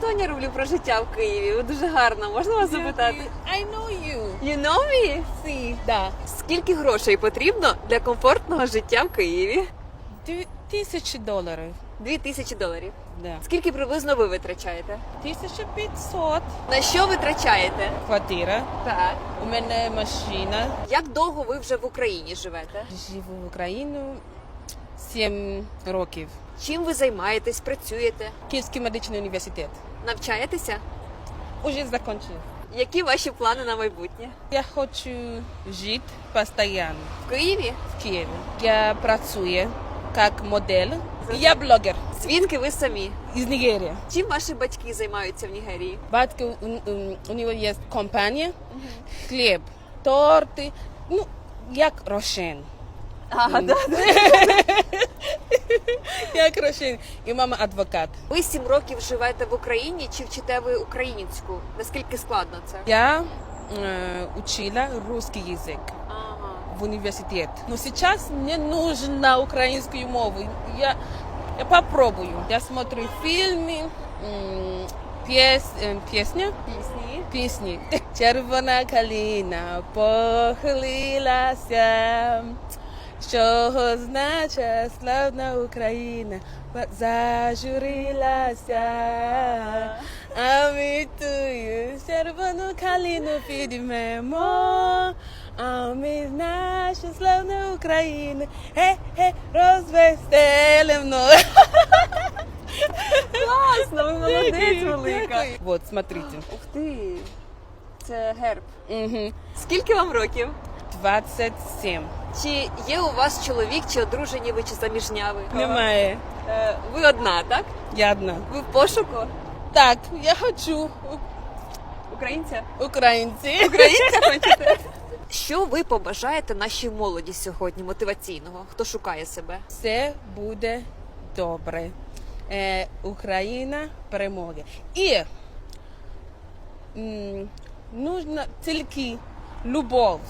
Тоня роблю про життя в Києві. Ви дуже гарна. Можна вас запитати? I know you. You know me? Sì, да. Скільки грошей потрібно для комфортного життя в Києві? Дві тисячі доларів. Дві тисячі доларів. Да. Скільки приблизно ви витрачаєте? 1500. На що витрачаєте? Квартира. Так. У мене машина. Як довго ви вже в Україні живете? Живу в Україну 7 років. Чим ви займаєтесь, працюєте? Київський медичний університет. Навчаєтеся? Уже закончив. Які ваші плани на майбутнє? Я хочу жити постійно В Києві? в Києві. Я працюю як модель. Я блогер Звідки ви самі? із Нігерії. Чим ваші батьки займаються в Нігерії? Батько у, у, у нього є компанія, хліб, торти, ну, як Рошен. А, да. Як Рошен. І мама адвокат. Ви сім років живете в Україні чи вчите ви українську? Наскільки складно це? Я э, учила русский язык Ага. в университет. Но сейчас мне нужна украинскую мову. Я, я попробую. Я смотрю фильмы, м, пес, э, песня, Пісні. песни. Червона калина похилилася, що значить славна Україна зажурилася. А ми тую червону калину підіймемо, а ми нашу славну Україну, ге-ге, розвеселимо. Класно, ви молодець велика. Вот, смотрите. Ух ти. Це герб. Мгм. Скільки вам років? 27. Чи є у вас чоловік, чи одружені ви, чи заміжня ви? Немає. Е, Ви одна, так? Я одна. Ви в пошуку? Так, я хочу Українця? українці. Українця хочете? Що ви побажаєте нашій молоді сьогодні мотиваційного? Хто шукає себе? Все буде добре. Е, Україна переможе. І м, нужна тільки любов.